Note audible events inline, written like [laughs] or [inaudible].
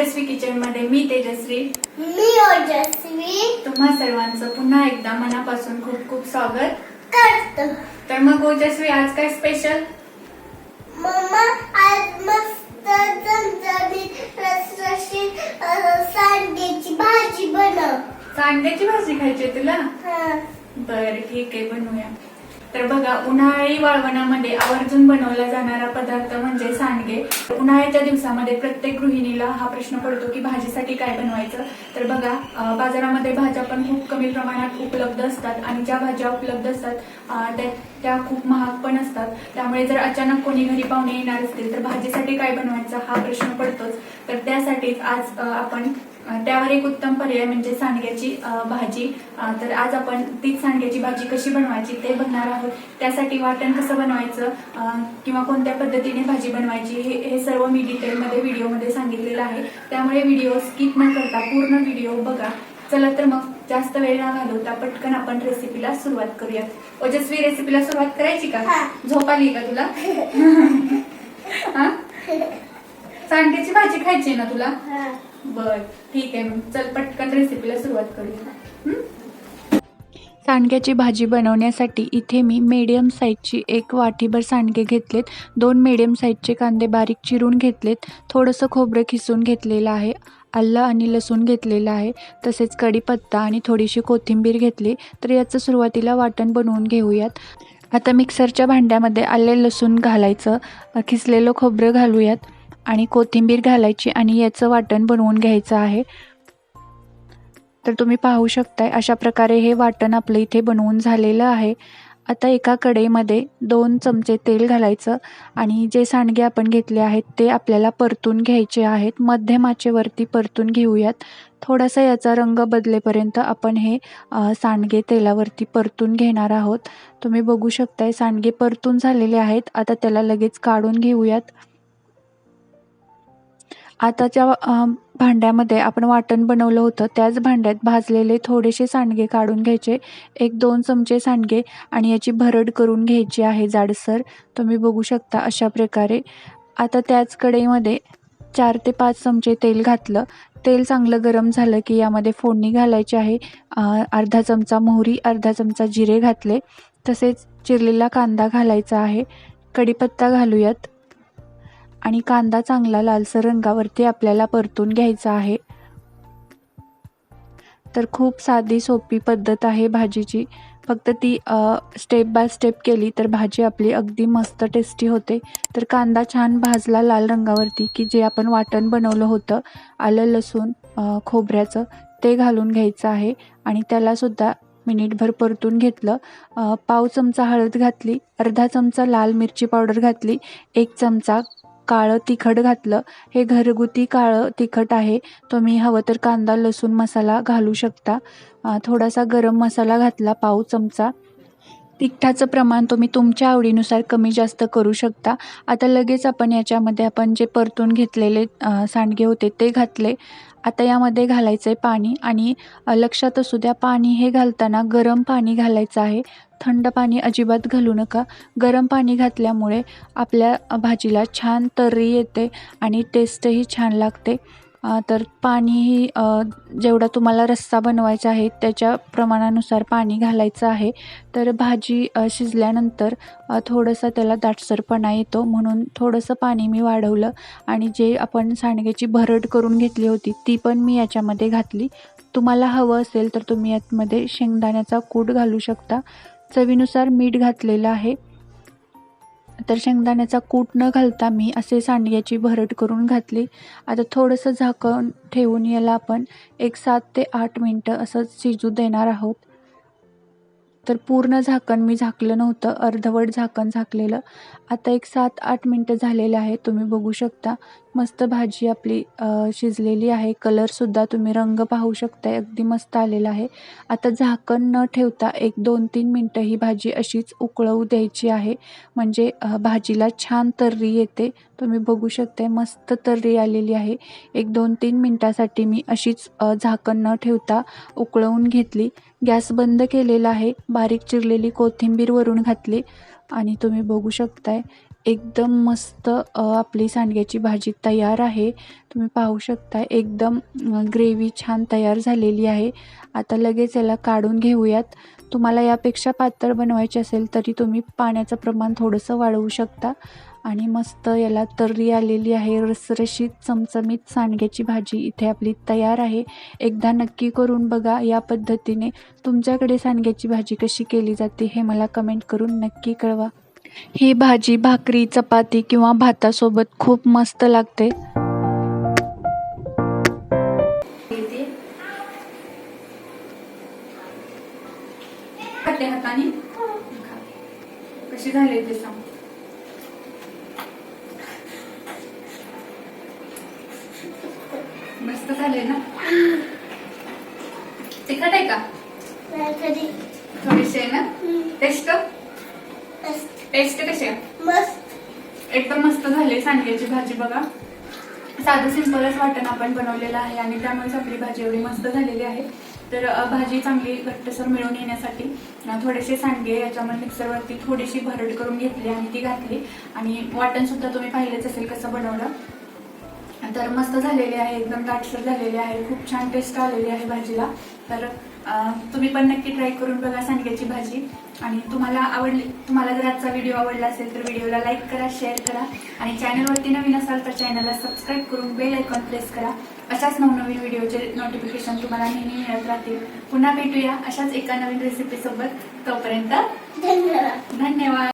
ओजस्वी किचनमध्ये मी तेजश्री मी ओजस्वी. तुम्हा सर्वांचं पुन्हा एकदा मनापासून खूप खूप स्वागत. करतो. तर मग ओजस्वी आज काय स्पेशल मम्मा आज मस्त चमचमीत रसरशीत अ, सांडग्याची भाजी बनव. सांडग्याची भाजी खायची आहे तुला? हा. बर ठीक आहे बनवूया. तर बघा उन्हाळी वाळवणामध्ये आवर्जून बनवला जाणारा पदार्थ म्हणजे सांडगे. उन्हाळ्याच्या दिवसामध्ये प्रत्येक गृहिणीला हा प्रश्न पडतो की भाजीसाठी काय बनवायचं? तर बघा बाजारामध्ये भाज्या पण खूप कमी प्रमाणात उपलब्ध असतात आणि ज्या भाज्या उपलब्ध असतात त्या त्या खूप महाग पण असतात. त्यामुळे जर अचानक कोणी घरी पाहुणे येणार असतील तर भाजीसाठी काय बनवायचं हा प्रश्न पडतोच. तर त्यासाठीच आज आपण त्यावर एक उत्तम पर्याय म्हणजे सांडग्याची भाजी. तर आज आपण तीच सांडग्याची भाजी कशी बनवायची ते बघणार आहोत. त्यासाठी वाटण कसं बनवायचं किंवा कोणत्या पद्धतीने भाजी बनवायची हे हे सर्व मी डिटेलमध्ये व्हिडिओमध्ये सांगितलेलं आहे. त्यामुळे व्हिडिओ स्किप न करता पूर्ण व्हिडिओ बघा. चला तर मग जास्त वेळ न घालवता पटकन आपण रेसिपीला सुरुवात करूयात. ओजस्वी रेसिपीला सुरुवात करायची का? हा. झोप आली का तुला? [laughs] सांडग्याची भाजी खायची ना तुला? हा. बर ठीक आहे. मग चल पटकन रेसिपीला सुरुवात करूया. सांडग्याची भाजी बनवण्यासाठी इथे मी मीडियम साईजची एक वाटीभर सांडगे घेतलेत. दोन मीडियम साईजचे कांदे बारीक चिरून घेतलेत. थोडंसं खोबरं खिसून घेतलेलं आहे. आलं आणि लसूण घेतलेलं आहे. तसेच कढीपत्ता आणि थोडीशी कोथिंबीर घेतली. तर याचं सुरुवातीला वाटण बनवून घेऊयात. आता मिक्सरच्या भांड्यामध्ये आले लसूण घालायचं. खिसलेलं खोबरं घालूयात. आणि कोथिंबीर घालायची आणि याचं वाटण बनवून घ्यायचं आहे. तर तुम्ही पाहू शकताय अशा प्रकारे हे वाटण आपलं इथे बनवून झालेलं आहे. आता एका कढईमध्ये दोन चमचे तेल घालायचं आणि जे सांडगे आपण घेतले आहेत ते आपल्याला परतून घ्यायचे आहेत. मध्यम आचेवरती परतून घेऊयात. थोडासा याचा रंग बदलेपर्यंत आपण हे सांडगे तेलावरती परतून घेणार आहोत. तुम्ही बघू शकताय सांडगे परतून झालेले आहेत. आता त्याला लगेच काढून घेऊयात. आताच्या भांड्यामध्ये आपण वाटण बनवलं होतं. त्याच भांड्यात भाजलेले थोडेसे सांडगे काढून घ्यायचे. एक दोन चमचे सांडगे आणि याची भरड करून घ्यायची आहे जाडसर. तुम्ही बघू शकता अशा प्रकारे. आता त्याच कढईमध्ये चार ते पाच चमचे तेल घातलं. तेल चांगलं गरम झालं की यामध्ये फोडणी घालायची आहे. अर्धा चमचा मोहरी अर्धा चमचा जिरे घातले. तसेच चिरलेला कांदा घालायचा आहे. कढीपत्ता घालूयात. आणि कांदा चांगला लालसर रंगावरती आपल्याला परतून घ्यायचा आहे. तर खूप साधी सोपी पद्धत आहे भाजीची. फक्त ती स्टेप बाय स्टेप केली तर भाजी आपली अगदी मस्त टेस्टी होते. तर कांदा छान भाजला लाल रंगावरती की जे आपण वाटण बनवलं होतं आलं लसूण खोबऱ्याचं ते घालून घ्यायचं आहे. आणि त्यालासुद्धा मिनिटभर परतून घेतलं. पाव चमचा हळद घातली अर्धा चमचा लाल मिरची पावडर घातली एक चमचा काळं तिखट घातलं. हे घरगुती काळं तिखट आहे. तुम्ही हवं तर कांदा लसूण मसाला घालू शकता. थोडासा गरम मसाला घातला पाव चमचा. तिखटाचं प्रमाण तुम्ही तुमच्या आवडीनुसार कमी जास्त करू शकता. आता लगेच आपण याच्यामध्ये आपण जे परतून घेतलेले सांडगे होते ते घातले. आता यामध्ये घालायचं आहे पाणी आणि लक्षात असू द्या पाणी हे घालताना गरम पाणी घालायचं आहे. थंड पाणी अजिबात घालू नका. गरम पाणी घातल्यामुळे आपल्या भाजीला छान तर्री येते आणि टेस्टही छान लागते. तर पाणीही जेवढा तुम्हाला रस्सा बनवायचा आहे त्याच्या प्रमाणानुसार पाणी घालायचं आहे. तर भाजी शिजल्यानंतर थोडंसं त्याला दाटसरपणा येतो. म्हणून थोडंसं पाणी मी वाढवलं आणि जे आपण सांडग्याची भरड करून घेतली होती ती पण मी याच्यामध्ये घातली. तुम्हाला हवं असेल तर तुम्ही यातमध्ये शेंगदाण्याचा कूट घालू शकता. चवीनुसार मीठ घातलेलं आहे. तर शेंगदाण्याचा कूट न घालता मी असे सांडग्याची भरट करून घातली. आता थोडंसं झाकण ठेवून याला आपण एक सात ते आठ मिनटं असं शिजू देणार आहोत. तर पूर्ण झाकण मी झाकलं नव्हतं अर्धवट झाकण झाकलेलं. आता एक सात आठ मिनटं झालेलं आहे तुम्ही बघू शकता. मस्त भाजी आपली शिजलेली आहे. कलरसुद्धा तुम्ही रंग पाहू शकताय. अगदी मस्त आलेला आहे. आता झाकण न ठेवता एक दोन तीन मिनटं ही भाजी अशीच उकळवू द्यायची आहे. म्हणजे भाजीला छान तर्री येते. तुम्ही बघू शकताय मस्त तर्री आलेली आहे. एक दोन तीन मिनटासाठी मी अशीच झाकण न ठेवता उकळवून घेतली. गॅस बंद केलेला आहे. बारीक चिरलेली कोथिंबीर वरून घातली. आणि तुम्ही बघू शकताय एकदम मस्त आपली सांडग्याची भाजी तयार आहे. तुम्ही पाहू शकता एकदम ग्रेव्ही छान तयार झालेली आहे. आता लगेच याला काढून घेऊयात. तुम्हाला यापेक्षा पातळ बनवायची असेल तरी तुम्ही पाण्याचं प्रमाण थोडंसं वाढवू शकता. आणि मस्त याला तर्री आलेली आहे रसरशीत चमचमीत सांडग्याची भाजी इथे आपली तयार आहे. एकदा नक्की करून बघा या पद्धतीने तुमच्याकडे सांडग्याची भाजी कशी केली जाते हे मला कमेंट करून नक्की कळवा. ही भाजी भाकरी चपाती किंवा भातासोबत खूप मस्त लागते. खाते हाताने? कशी झाली ते सांग. मस्त झाले ना? तिखट आहे का? नाही कधी? थोडीशी आहे ना? टेस्ट टेस्ट कशी आहे? मस्त. एकदम मस्त झाली सांडग्याची भाजी बघा. साधं सिंपलच वाटण आपण बनवलेलं आहे आणि त्यामुळेच आपली भाजी एवढी मस्त झालेली आहे. तर भाजी चांगली घट्टसर मिळून येण्यासाठी थोडेसे सांडगे याच्यामध्ये मिक्सरवरती थोडीशी भरड करून घेतली आणि ती घातली. आणि वाटण सुद्धा तुम्ही पाहिलेच असेल कसं बनवलं. तर मस्त झालेली आहे एकदम दाटसर झालेली आहे. खूप छान टेस्ट आलेली आहे भाजीला. तर तुम्ही पण नक्की ट्राय करून बघा सांडग्याची भाजी. आणि तुम्हाला आवडली तुम्हाला जर आजचा व्हिडिओ आवडला असेल तर व्हिडिओला लाईक करा शेअर करा आणि चॅनलवरती नवीन असाल तर चॅनलला सबस्क्राईब करून बेल आयकॉन प्रेस करा. अशाच नवनवीन व्हिडिओचे नोटिफिकेशन तुम्हाला नेहमी मिळत राहतील. पुन्हा भेटूया अशाच एका नवीन रेसिपीसोबत तोपर्यंत धन्यवाद. धन्यवाद.